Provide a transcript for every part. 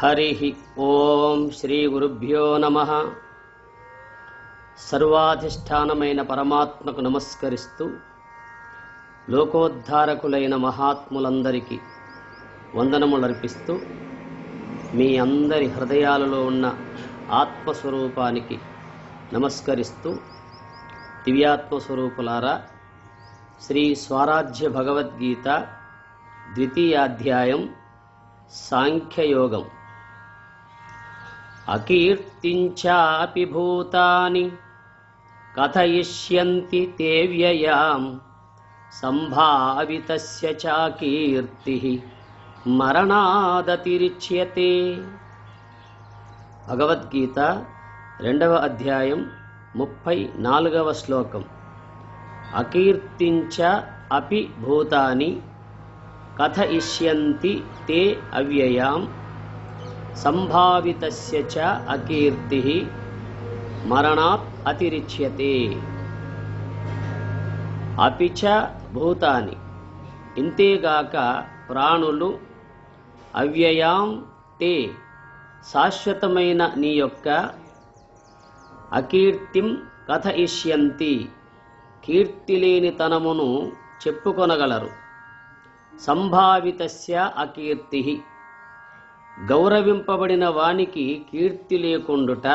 హరి ఓం శ్రీ గురుభ్యో నమ. సర్వాధిష్టానమైన పరమాత్మకు నమస్కరిస్తూ లోకోద్ధారకులైన మహాత్ములందరికీ వందనములు అర్పిస్తూ మీ అందరి హృదయాలలో ఉన్న ఆత్మస్వరూపానికి నమస్కరిస్తూ దివ్యాత్మస్వరూపులారా శ్రీ స్వరాజ్య భగవద్గీత ద్వితీయాధ్యాయం సాంఖ్యయోగం. అకీర్తించాపి భూతాని కథయిష్యంతి తే వ్యయాం సంభావితస్య చాకీర్తి మరణాదతిరిచ్యతే భగవద్గీత రెండవ అధ్యాయం ముప్పై నాలుగవ శ్లోకం అకీర్తించ అపి భూతాని కథయిష్యంతి తే అవ్యయాం సంభావితస్య చ అకీర్తి మరణాత్ అతిరిచ్యతే. అపిచ భూతాని. ఇంతేగాక ప్రాణులు అవ్యయాం తే శాశ్వతమైన నీ యొక్క అకీర్తిం కథయిష్యంతి. కీర్తిలేని తనమును చెప్పుకొనగలరు. సంభావితస్య అకీర్తి గౌరవింపబడిన వానికి కీర్తి లేకుండుట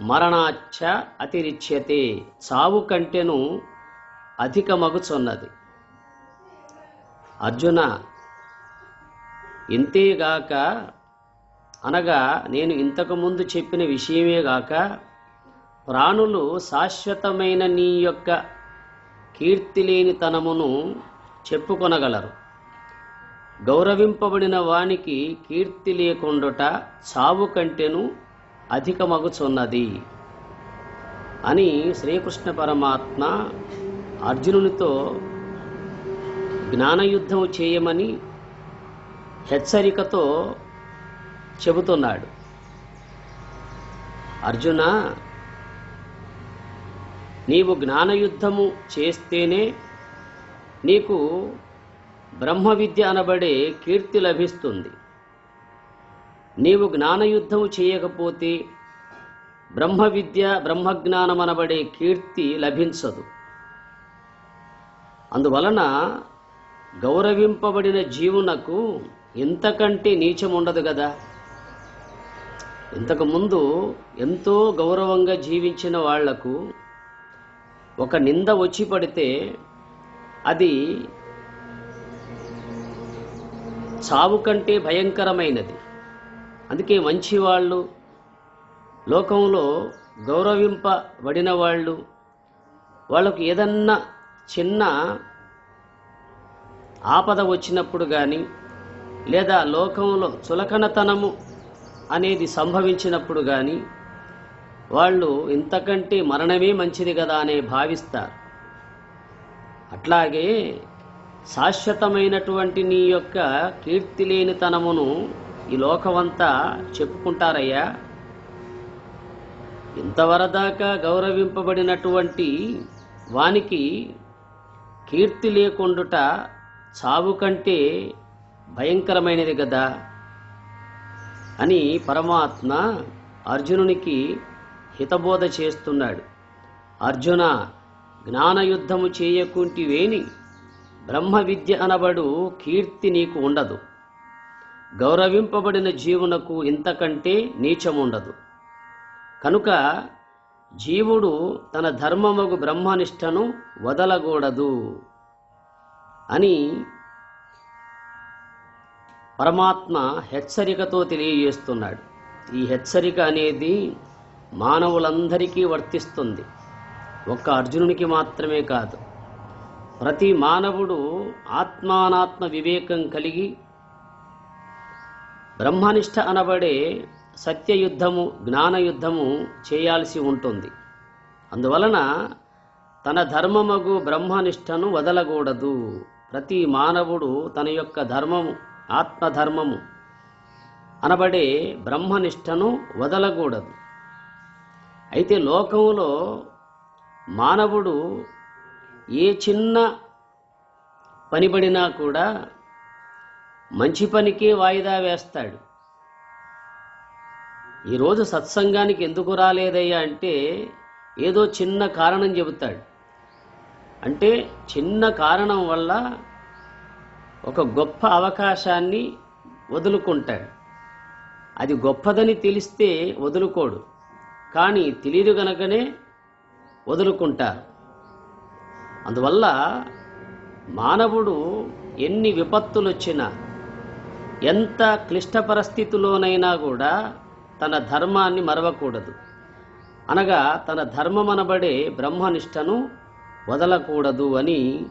మరణాచ్చ అతిరిచ్యతే. చావు కంటేను అధికమగుచున్నది. అర్జున ఇంతేగాక అనగా నేను ఇంతకుముందు చెప్పిన విషయమేగాక ప్రాణులు శాశ్వతమైన నీ యొక్క కీర్తి లేనితనమును చెప్పుకొనగలరు. గౌరవింపబడిన వానికి కీర్తి లేకుండుట చావు కంటేను అధికమగుచున్నది అని శ్రీకృష్ణ పరమాత్మ అర్జునునితో జ్ఞానయుద్ధము చేయమని హెచ్చరికతో చెబుతున్నాడు. అర్జున నీవు జ్ఞానయుద్ధము చేస్తేనే నీకు బ్రహ్మ విద్య అనబడే కీర్తి లభిస్తుంది. నీవు జ్ఞానయుద్ధము చేయకపోతే బ్రహ్మ విద్య బ్రహ్మజ్ఞానం అనబడే కీర్తి లభించదు. అందువలన గౌరవింపబడిన జీవునకు ఇంతకంటే నీచం ఉండదు కదా ఇంతకుముందు ఎంతో గౌరవంగా జీవించిన వాళ్ళకు ఒక నింద వచ్చి పడితే అది చావు కంటే భయంకరమైనది. అందుకే మంచి వాళ్ళు లోకంలో గౌరవింపబడిన వాళ్ళు వాళ్ళకు ఏదన్నా చిన్న ఆపద వచ్చినప్పుడు కానీ లేదా లోకంలో చులకనతనము అనేది సంభవించినప్పుడు కానీ వాళ్ళు ఇంతకంటే మరణమే మంచిది కదా అనే భావిస్తారు. అట్లాగే శాశ్వతమైనటువంటి నీ యొక్క కీర్తి లేనితనమును ఈ లోకమంతా చెప్పుకుంటారయ్యా. ఇంతవరదాకా గౌరవింపబడినటువంటి వానికి కీర్తి లేకుండుట చావు కంటే భయంకరమైనది కదా అని పరమాత్మ అర్జునునికి హితబోధ చేస్తున్నాడు. అర్జున జ్ఞానయుద్ధము చేయకుంటివేని బ్రహ్మ విద్య అనబడు కీర్తి నీకు ఉండదు. గౌరవింపబడిన జీవునకు ఇంతకంటే నీచముండదు. కనుక జీవుడు తన ధర్మమగు బ్రహ్మనిష్టను వదలకూడదు అని పరమాత్మ హెచ్చరికతో తెలియజేస్తున్నాడు. ఈ హెచ్చరిక అనేది మానవులందరికీ వర్తిస్తుంది. ఒక్క అర్జునునికి మాత్రమే కాదు. ప్రతి మానవుడు ఆత్మానాత్మ వివేకం కలిగి బ్రహ్మనిష్ట అనబడే సత్యయుద్ధము జ్ఞానయుద్ధము చేయాల్సి ఉంటుంది. అందువలన తన ధర్మమగు బ్రహ్మనిష్టను వదలకూడదు. ప్రతి మానవుడు తన యొక్క ధర్మము ఆత్మధర్మము అనబడే బ్రహ్మనిష్టను వదలకూడదు. అయితే లోకంలో మానవుడు ఏ చిన్న పనిబడినా కూడా మంచి పనికే వాయిదా వేస్తాడు. ఈరోజు సత్సంగానికి ఎందుకు రాలేదయ్యా అంటే ఏదో చిన్న కారణం చెబుతాడు. అంటే చిన్న కారణం వల్ల ఒక గొప్ప అవకాశాన్ని వదులుకుంటాడు. అది గొప్పదని తెలిస్తే వదులుకోడు. కానీ తెలియదు గనకనే వదులుకుంటారు. అందువల్ల మానవుడు ఎన్ని విపత్తులు వచ్చినా ఎంత క్లిష్ట పరిస్థితిలోనైనా కూడా తన ధర్మాన్ని మరవకూడదు. అనగా తన ధర్మమనబడే బ్రహ్మనిష్టను వదలకూడదు అని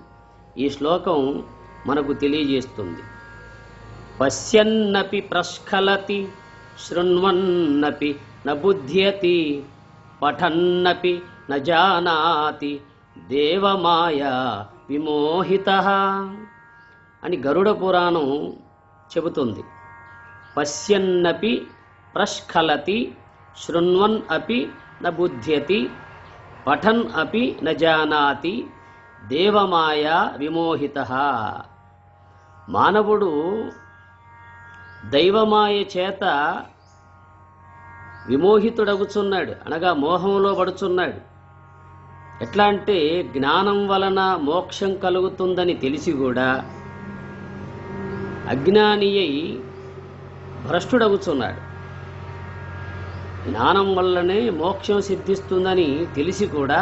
ఈ శ్లోకం మనకు తెలియజేస్తుంది. పశ్యన్నపి ప్రస్ఖలతి శృణ్వన్నపి న పఠన్నపి న జానాతి దేవమాయ విమోహిత అని గరుడ పురాణం చెబుతుంది. పశ్యన్నపి ప్రస్ఖలతి శృణ్వన్ అపి న బుధ్యతి పఠన్ అపి న జానాతి దేవమాయా విమోహిత. మానవుడు దైవమాయ చేత విమోహితుడగుచున్నాడు అనగా మోహంలో పడుచున్నాడు. ఎట్లా అంటే జ్ఞానం వలన మోక్షం కలుగుతుందని తెలిసి కూడా అజ్ఞాని అయి భ్రష్టుడగుచున్నాడు. జ్ఞానం వల్లనే మోక్షం సిద్ధిస్తుందని తెలిసి కూడా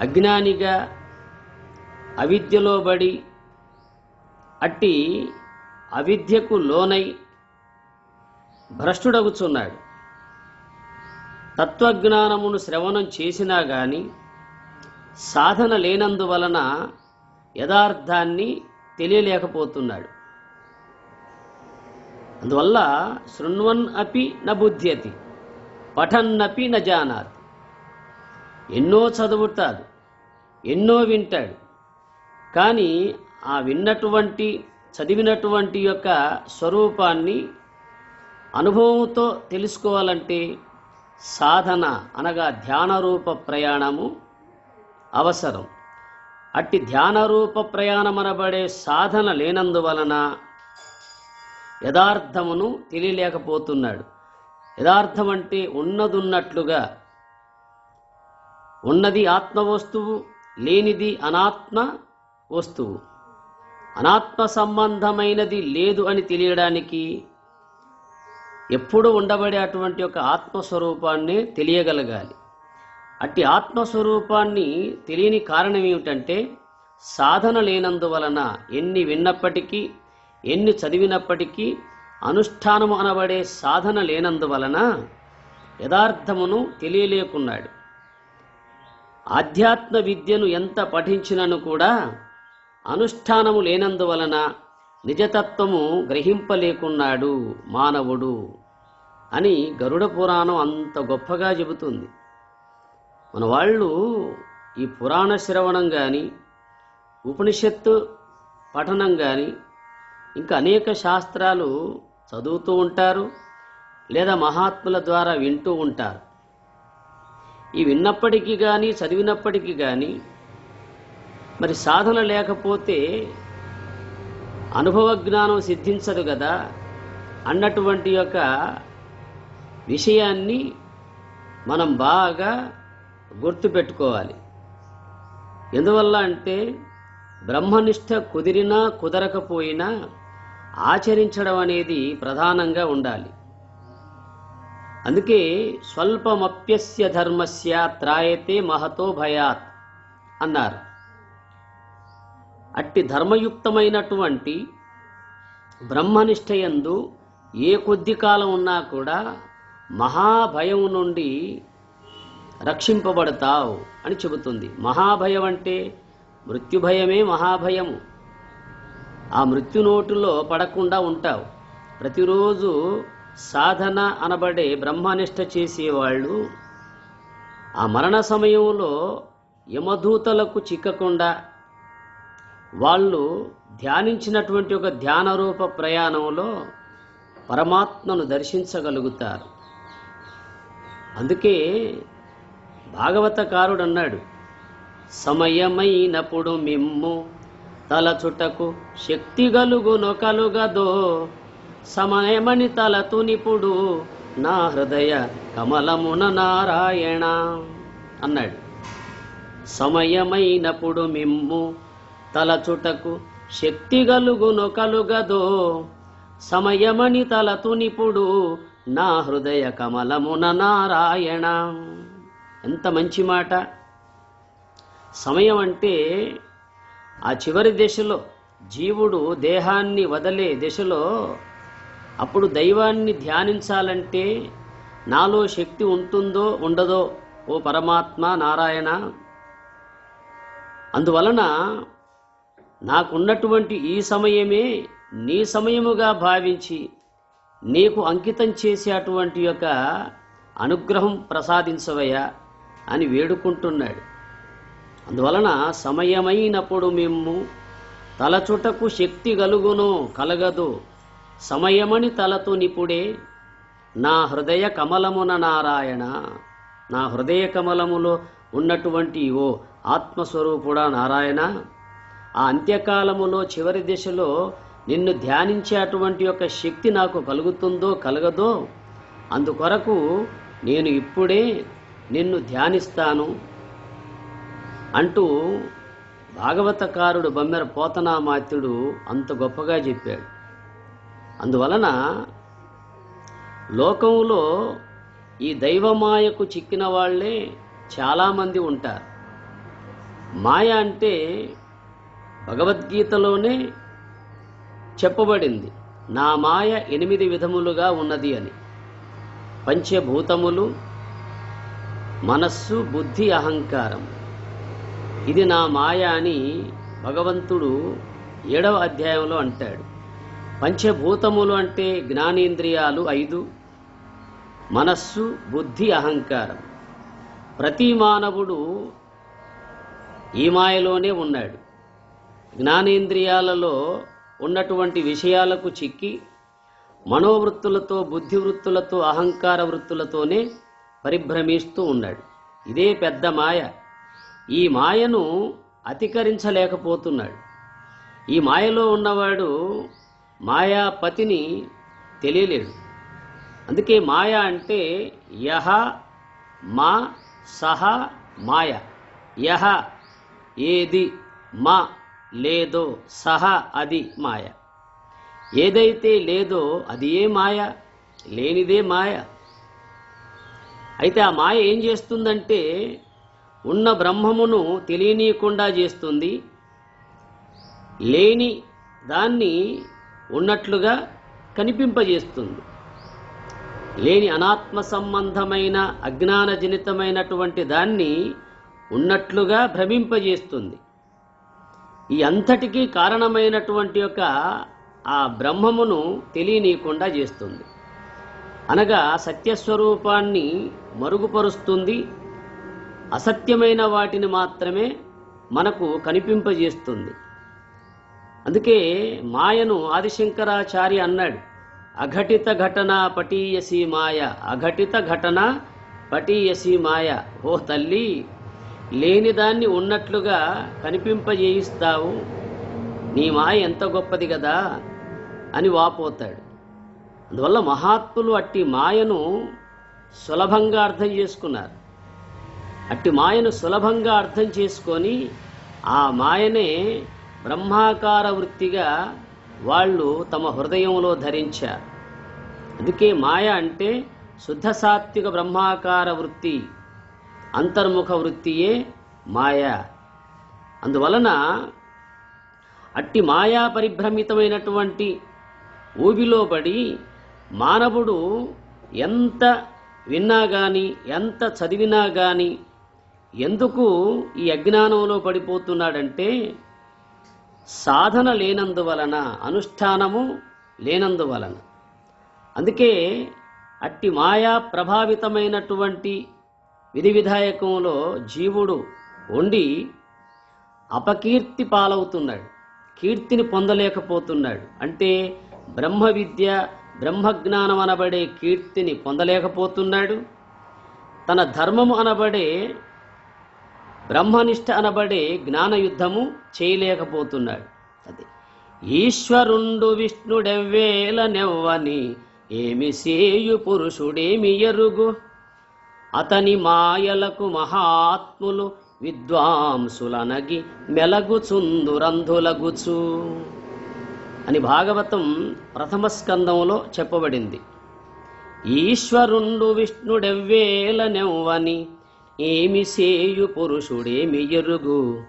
అజ్ఞానిగా అవిద్యలో బడి అట్టి అవిద్యకు లోనై భ్రష్టుడగుచున్నాడు. తత్వజ్ఞానమును శ్రవణం చేసినా గాని సాధన లేనందువలన యథార్థాన్ని తెలియలేకపోతున్నాడు. అందువల్ల శృణ్వన్ అపి న బుద్ధ్యతి పఠన్నపి న ఎన్నో చదువుతాడు ఎన్నో వింటాడు కానీ ఆ విన్నటువంటి చదివినటువంటి యొక్క స్వరూపాన్ని అనుభవంతో తెలుసుకోవాలంటే సాధన అనగా ధ్యానరూప ప్రయాణము అవసరం. అట్టి ధ్యానరూప ప్రయాణమనబడే సాధన లేనందువలన యథార్థమును తెలియలేకపోతున్నాడు. యథార్థం అంటే ఉన్నదున్నట్లుగా ఉన్నది ఆత్మ వస్తువు లేనిది అనాత్మ వస్తువు. అనాత్మ సంబంధమైనది లేదు అని తెలియడానికి ఎప్పుడు ఉండబడే అటువంటి ఒక ఆత్మస్వరూపాన్ని తెలియగలగాలి. అట్టి ఆత్మస్వరూపాన్ని తెలియని కారణం ఏమిటంటే సాధన లేనందువలన ఎన్ని విన్నప్పటికీ ఎన్ని చదివినప్పటికీ అనుష్ఠానము అనబడే సాధన లేనందువలన యథార్థమును తెలియలేకున్నాడు. ఆధ్యాత్మ విద్యను ఎంత పఠించినను కూడా అనుష్ఠానము లేనందువలన నిజతత్వము గ్రహింపలేకున్నాడు మానవుడు అని గరుడ పురాణం అంత గొప్పగా చెబుతుంది. మన వాళ్ళు ఈ పురాణ శ్రవణం కానీ ఉపనిషత్తు పఠనం కానీ ఇంకా అనేక శాస్త్రాలు చదువుతూ ఉంటారు లేదా మహాత్ముల ద్వారా వింటూ ఉంటారు. ఈ విన్నప్పటికీ కానీ చదివినప్పటికీ కానీ మరి సాధన లేకపోతే అనుభవ జ్ఞానం సిద్ధించదు కదా అన్నటువంటి యొక్క విషయాన్ని మనం బాగా గుర్తుపెట్టుకోవాలి. ఎందువల్ల అంటే బ్రహ్మనిష్ట కుదిరినా కుదరకపోయినా ఆచరించడం అనేది ప్రధానంగా ఉండాలి. అందుకే స్వల్పమప్యస్య ధర్మస్య త్రాయతే మహతో భయాత్ అన్నారు. అట్టి ధర్మయుక్తమైనటువంటి బ్రహ్మనిష్టయందు ఏ కొద్ది కాలం ఉన్నా కూడా మహాభయం నుండి రక్షింపబడతావు అని చెబుతుంది. మహాభయం అంటే మృత్యుభయమే మహాభయము. ఆ మృత్యు నోటులో పడకుండా ఉంటావు. ప్రతిరోజు సాధన అనబడే బ్రహ్మనిష్ట చేసేవాళ్ళు ఆ మరణ సమయంలో యమదూతలకు చిక్కకుండా వాళ్ళు ధ్యానించినటువంటి ఒక ధ్యానరూప ప్రయాణంలో పరమాత్మను దర్శించగలుగుతారు. అందుకే భాగవతకారుడు అన్నాడు సమయమైనప్పుడు మిమ్ము తలచుటకు శక్తి గలుగునొకలుగదో సమయమని తలతునిపుడు నా హృదయ కమలమున నారాయణ అన్నాడు. సమయమైనప్పుడు మిమ్ము తలచుటకు శక్తి గలుగును కలుగదో సమయమని తలతునిపుడు నా హృదయ కమలమున నారాయణ. ఎంత మంచి మాట. సమయం అంటే ఆ చివరి దశలో జీవుడు దేహాన్ని వదిలే దశలో అప్పుడు దైవాన్ని ధ్యానించాలంటే నాలో శక్తి ఉంటుందో ఉండదో ఓ పరమాత్మ నారాయణ. అందువలన నాకున్నటువంటి ఈ సమయమే నీ సమయముగా భావించి నీకు అంకితం చేసే అటువంటి యొక్క అనుగ్రహం ప్రసాదించవయ్యా అని వేడుకుంటున్నాడు. అందువలన సమయమైనప్పుడు మేము తలచుటకు శక్తి కలుగును కలగదు. సమయమని తలతో నిపుడే నా హృదయ కమలమున నారాయణ నా హృదయ కమలములో ఉన్నటువంటి ఓ ఆత్మస్వరూపుడా నారాయణ ఆ అంత్యకాలములో చివరి దిశలో నిన్ను ధ్యానించే అటువంటి యొక్క శక్తి నాకు కలుగుతుందో కలగదో అందుకొరకు నేను ఇప్పుడే నిన్ను ధ్యానిస్తాను అంటూ భాగవతకారుడు బొమ్మెర పోతనామాత్యుడు అంత గొప్పగా చెప్పాడు. అందువలన లోకంలో ఈ దైవమాయకు చిక్కిన వాళ్ళే చాలామంది ఉంటారు. మాయ అంటే భగవద్గీతలోనే చెప్పబడింది నా మాయ ఎనిమిది విధములుగా ఉన్నది అని. పంచభూతములు మనస్సు బుద్ధి అహంకారం. ఇది నా మాయ అని భగవంతుడు ఏడవ అధ్యాయంలో అంటాడు. పంచభూతములు అంటే జ్ఞానేంద్రియాలు ఐదు మనస్సు బుద్ధి అహంకారం. ప్రతి మానవుడు ఈ మాయలోనే ఉన్నాడు. జ్ఞానేంద్రియాలలో ఉన్నటువంటి విషయాలకు చిక్కి మనోవృత్తులతో బుద్ధి వృత్తులతో అహంకార వృత్తులతోనే పరిభ్రమిస్తూ ఉన్నాడు. ఇదే పెద్ద మాయ. ఈ మాయను అతికరించలేకపోతున్నాడు. ఈ మాయలో ఉన్నవాడు మాయాపతిని తెలియలేడు. అందుకే మాయ అంటే యహ మా సహ మాయ. యహ ఏది మా లేదో సహా అది మాయ. ఏదైతే లేదో అది ఏ మాయ? లేనిదే మాయ. అయితే ఆ మాయ ఏం చేస్తుందంటే ఉన్న బ్రహ్మమును తెలియనీయకుండా చేస్తుంది. లేని దాన్ని ఉన్నట్లుగా కనిపింపజేస్తుంది. లేని అనాత్మ సంబంధమైన అజ్ఞానజనితమైనటువంటి దాన్ని ఉన్నట్లుగా భ్రమింపజేస్తుంది. ఈ అంతటికీ కారణమైనటువంటి యొక్క ఆ బ్రహ్మమును తెలియనీయకుండా చేస్తుంది. అనగా సత్యస్వరూపాన్ని మరుగుపరుస్తుంది అసత్యమైన వాటిని మాత్రమే మనకు కనిపింపజేస్తుంది. అందుకే మాయను ఆదిశంకరాచార్య అన్నాడు అఘటిత ఘటన పటీయసి మాయ అఘటిత ఘటన పటీయసి మాయ ఓ తల్లి లేనిదాన్ని ఉన్నట్లుగా కనిపింపజేయిస్తావు. నీ మాయ ఎంత గొప్పది కదా అని వాపోతాడు. అందువల్ల మహాత్ములు అట్టి మాయను సులభంగా అర్థం చేసుకున్నారు. అట్టి మాయను సులభంగా అర్థం చేసుకొని ఆ మాయనే బ్రహ్మాకార వృత్తిగా వాళ్ళు తమ హృదయంలో ధరించారు. అందుకే మాయ అంటే శుద్ధ సాత్విక బ్రహ్మాకార వృత్తి. అంతర్ముఖ వృత్తియే మాయ. అందువలన అట్టి మాయా పరిభ్రమితమైనటువంటి ఊబిలో పడి మానవుడు ఎంత విన్నా కానీ ఎంత చదివినా కానీ ఎందుకు ఈ అజ్ఞానంలో పడిపోతున్నాడంటే సాధన లేనందువలన అనుష్ఠానము లేనందువలన. అందుకే అట్టి మాయా ప్రభావితమైనటువంటి విధి విధాయకంలో జీవుడు ఉండి అపకీర్తి పాలవుతున్నాడు. కీర్తిని పొందలేకపోతున్నాడు. అంటే బ్రహ్మ విద్య బ్రహ్మజ్ఞానం అనబడే కీర్తిని పొందలేకపోతున్నాడు. తన ధర్మము అనబడే బ్రహ్మనిష్ట అనబడే జ్ఞాన యుద్ధము చేయలేకపోతున్నాడు. అది. ఈశ్వరుండు విష్ణుడెవ్వేల నెవ్వని ఏమి సేయు పురుషుడేమి ఎరుగు? అతని మాయలకు మహాత్ములు విద్వాంసులనగి మెలగుచుందురంధులగుచు అని భాగవతం ప్రథమ స్కందంలో చెప్పబడింది. ఈశ్వరుండు విష్ణుడెవ్వేల నెవ్వని ఏమి సేయు పురుషుడేమి ఎరుగు?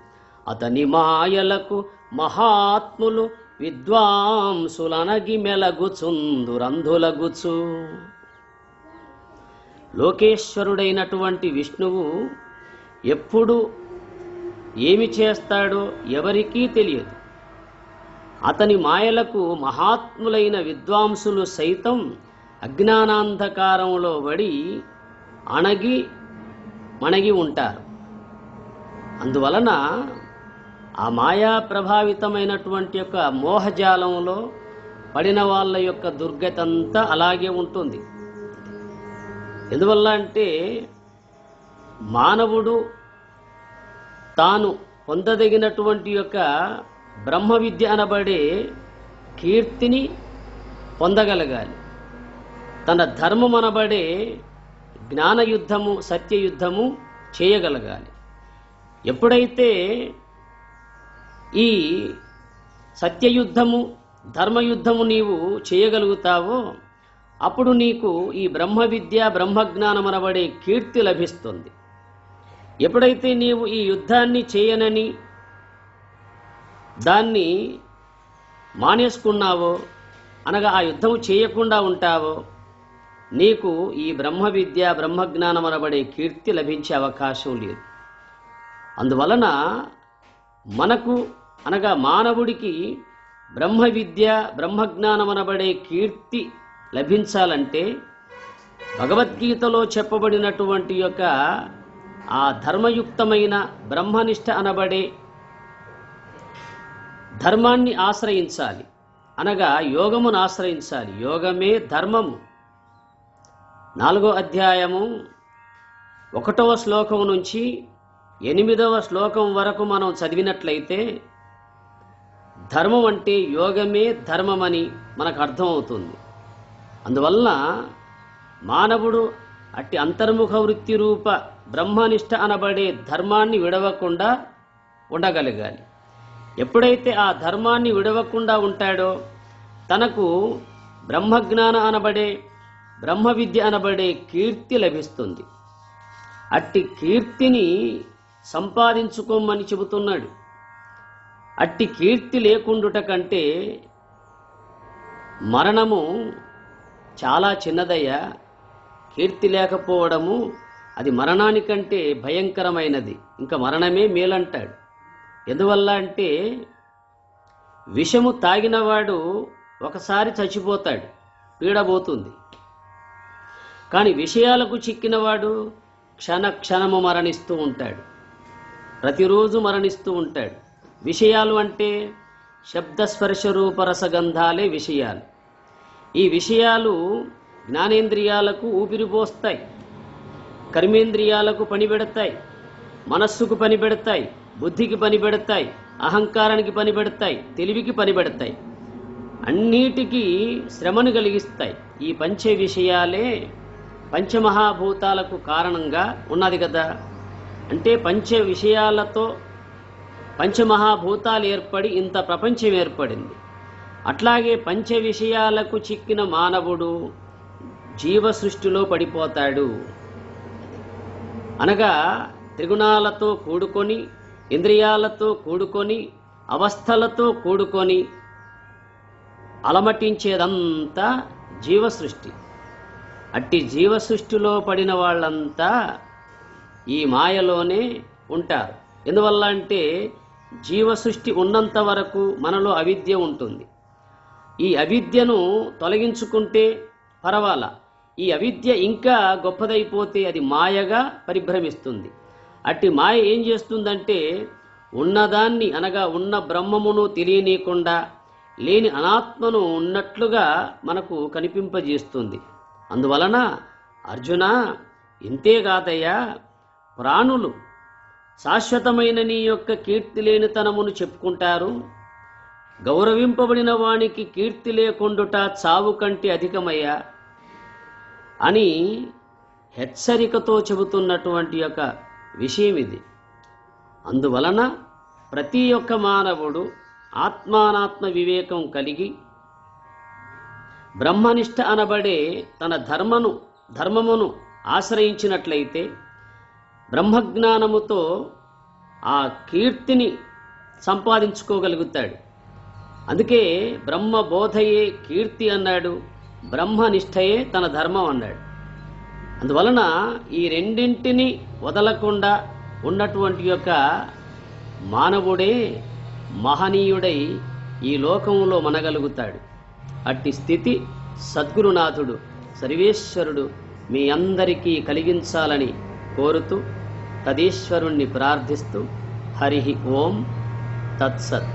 అతని మాయలకు మహాత్ములు విద్వాంసులనగి మెలగుచుందురంధులగుచు లోకేశ్వరుడైనటువంటి విష్ణువు ఎప్పుడు ఏమి చేస్తాడో ఎవరికీ తెలియదు. అతని మాయలకు మహాత్ములైన విద్వాంసులు సైతం అజ్ఞానాంధకారంలో పడి అణగి మణగి ఉంటారు. అందువలన ఆ మాయా ప్రభావితమైనటువంటి యొక్క మోహజాలంలో పడిన వాళ్ళ యొక్క దుర్గతంతా అలాగే ఉంటుంది. ఎందువల్ల అంటే మానవుడు తాను పొందదగినటువంటి యొక్క బ్రహ్మ విద్య అనబడే కీర్తిని పొందగలగాలి. తన ధర్మం అనబడే జ్ఞానయుద్ధము సత్యయుద్ధము చేయగలగాలి. ఎప్పుడైతే ఈ సత్యయుద్ధము ధర్మయుద్ధము నీవు చేయగలుగుతావో అప్పుడు నీకు ఈ బ్రహ్మ విద్య బ్రహ్మజ్ఞానం అనబడే కీర్తి లభిస్తుంది. ఎప్పుడైతే నీవు ఈ యుద్ధాన్ని చేయనని దాన్ని మానేసుకున్నావో అనగా ఆ యుద్ధం చేయకుండా ఉంటావో నీకు ఈ బ్రహ్మ విద్య బ్రహ్మజ్ఞానం అనబడే కీర్తి లభించే అవకాశం లేదు. అందువలన మనకు అనగా మానవుడికి బ్రహ్మ విద్య బ్రహ్మజ్ఞానం అనబడే కీర్తి లభించాలంటే భగవద్గీతలో చెప్పబడినటువంటి యొక్క ఆ ధర్మయుక్తమైన బ్రహ్మనిష్ట అనబడే ధర్మాన్ని ఆశ్రయించాలి. అనగా యోగమును ఆశ్రయించాలి. యోగమే ధర్మము. నాలుగో అధ్యాయము ఒకటవ శ్లోకం నుంచి ఎనిమిదవ శ్లోకం వరకు మనం చదివినట్లయితే ధర్మం అంటే యోగమే ధర్మమని మనకు అర్థమవుతుంది. అందువల్ల మానవుడు అట్టి అంతర్ముఖ వృత్తి రూప బ్రహ్మనిష్ట అనబడే ధర్మాన్ని విడవకుండా ఉండగలగాలి. ఎప్పుడైతే ఆ ధర్మాన్ని విడవకుండా ఉంటాడో తనకు బ్రహ్మజ్ఞాన అనబడే బ్రహ్మ విద్య అనబడే కీర్తి లభిస్తుంది. అట్టి కీర్తిని సంపాదించుకోమని చెబుతున్నాడు. అట్టి కీర్తి లేకుండుట కంటే మరణము చాలా చిన్నదయ్యా. కీర్తి లేకపోవడము అది మరణానికంటే భయంకరమైనది. ఇంకా మరణమే మేలంటాడు. ఎందువల్ల అంటే విషము తాగినవాడు ఒకసారి చచ్చిపోతాడు. పీడబోతుంది. కానీ విషయాలకు చిక్కినవాడు క్షణ క్షణము మరణిస్తూ ఉంటాడు. ప్రతిరోజు మరణిస్తూ ఉంటాడు. విషయాలు అంటే శబ్దస్పర్శ రూపరసగంధాలే విషయాలు. ఈ విషయాలు జ్ఞానేంద్రియాలకు ఊపిరిపోస్తాయి కర్మేంద్రియాలకు పని పెడతాయి మనస్సుకు పని పెడతాయి బుద్ధికి పని పెడతాయి అహంకారానికి పని పెడతాయి తెలివికి పని పెడతాయి అన్నిటికీ శ్రమను కలిగిస్తాయి. ఈ పంచ విషయాలే పంచమహాభూతాలకు కారణంగా ఉన్నది కదా. అంటే పంచ విషయాలతో పంచమహాభూతాలు ఏర్పడి ఇంత ప్రపంచం ఏర్పడింది. అట్లాగే పంచ విషయాలకు చిక్కిన మానవుడు జీవ సృష్టిలో పడిపోతాడు. అనగా త్రిగుణాలతో కూడుకొని ఇంద్రియాలతో కూడుకొని అవస్థలతో కూడుకొని అలమటించేదంతా జీవ సృష్టి అట్టి జీవ సృష్టిలో పడిన వాళ్ళంతా ఈ మాయలోనే ఉంటారు. ఎందువల్ల అంటే జీవ సృష్టి ఉన్నంత వరకు మనలో అవిద్య ఉంటుంది. ఈ అవిద్యను తొలగించుకుంటే పర్వాలా. ఈ అవిద్య ఇంకా గొప్పదైపోతే అది మాయగా పరిభ్రమిస్తుంది. అట్టి మాయ ఏం చేస్తుందంటే ఉన్నదాన్ని అనగా ఉన్న బ్రహ్మమును తెలియనీయకుండా లేని అనాత్మను ఉన్నట్లుగా మనకు కనిపింపజేస్తుంది. అందువలన అర్జున ఇంతేకాదయ్యా ప్రాణులు శాశ్వతమైన నీ యొక్క కీర్తి లేనితనమును చెప్పుకుంటారు. గౌరవింపబడిన వానికి కీర్తి లేకుండుట చావు కంటే అధికమయ్యా అని హెచ్చరికతో చెబుతున్నటువంటి యొక్క విషయం ఇది. అందువలన ప్రతి ఒక్క మానవుడు ఆత్మానాత్మ వివేకం కలిగి బ్రహ్మనిష్ట అనబడే తన ధర్మను ధర్మమును ఆశ్రయించినట్లయితే బ్రహ్మజ్ఞానముతో ఆ కీర్తిని సంపాదించుకోగలుగుతాడు. అందుకే బ్రహ్మ బోధయే కీర్తి అన్నాడు బ్రహ్మనిష్టయే తన ధర్మం అన్నాడు. అందువలన ఈ రెండింటిని వదలకుండా ఉన్నటువంటి యొక్క మానవుడే మహనీయుడై ఈ లోకంలో మనగలుగుతాడు. అట్టి స్థితి సద్గురునాథుడు సర్వేశ్వరుడు మీ అందరికీ కలిగించాలని కోరుతూ తదీశ్వరుణ్ణి ప్రార్థిస్తూ హరి ఓం తత్సత్.